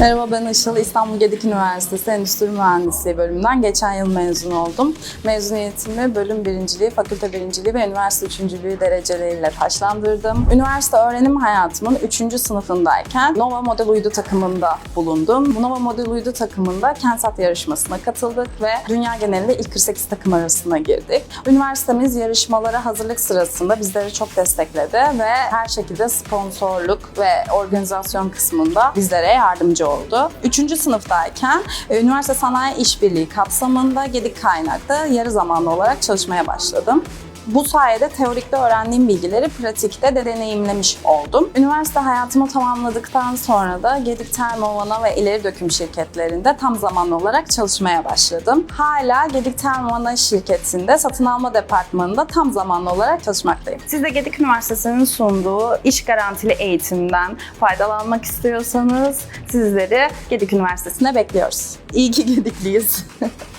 Merhaba ben Işıl. İstanbul Gedik Üniversitesi Endüstri Mühendisliği bölümünden geçen yıl mezun oldum. Mezuniyetimi bölüm birinciliği, fakülte birinciliği ve üniversite üçüncülüğü dereceleriyle taşlandırdım. Üniversite öğrenim hayatımın 3. sınıfındayken Nova Model Uydu takımında bulundum. Bu Nova Model Uydu takımında Kensat yarışmasına katıldık ve dünya genelinde ilk 48 takım arasına girdik. Üniversitemiz yarışmalara hazırlık sırasında bizleri çok destekledi ve her şekilde sponsorluk ve organizasyon kısmında bizlere yardımcı oldu. Üçüncü sınıftayken e, üniversite sanayi işbirliği kapsamında Gedik Kaynak'ta yarı zamanlı olarak çalışmaya başladım. Bu sayede teorikte öğrendiğim bilgileri pratikte de deneyimlemiş oldum. Üniversite hayatımı tamamladıktan sonra da Gedik Termovana ve ileri döküm şirketlerinde tam zamanlı olarak çalışmaya başladım. Hala Gedik Termovana şirketinde satın alma departmanında tam zamanlı olarak çalışmaktayım. Siz de Gedik Üniversitesi'nin sunduğu iş garantili eğitimden faydalanmak istiyorsanız sizleri Gedik Üniversitesi'ne bekliyoruz. İyi ki Gedikliyiz.